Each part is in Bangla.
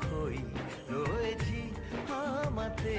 খই রয়েছি আমাতে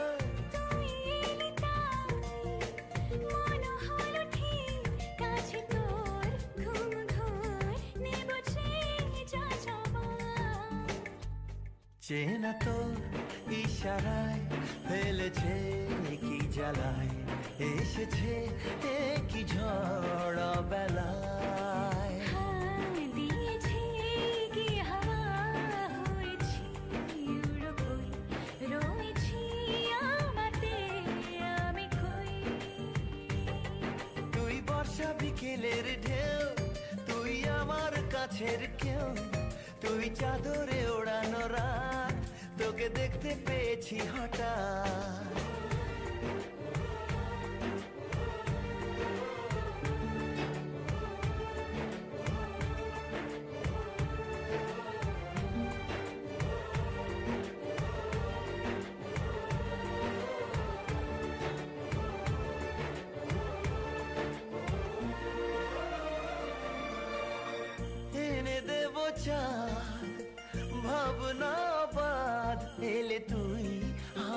চেনা তোর ইশারায় ফেলেছে কি জ্বালায় এসেছে কি ঝড় বেলায়। তুই বর্ষা বিকেলের ঢেউ তুই আমার কাছের কেউ তুই চাদরে ওড়ানো রাত। দেখতে পেয়েছি হঠাৎ ভাবনা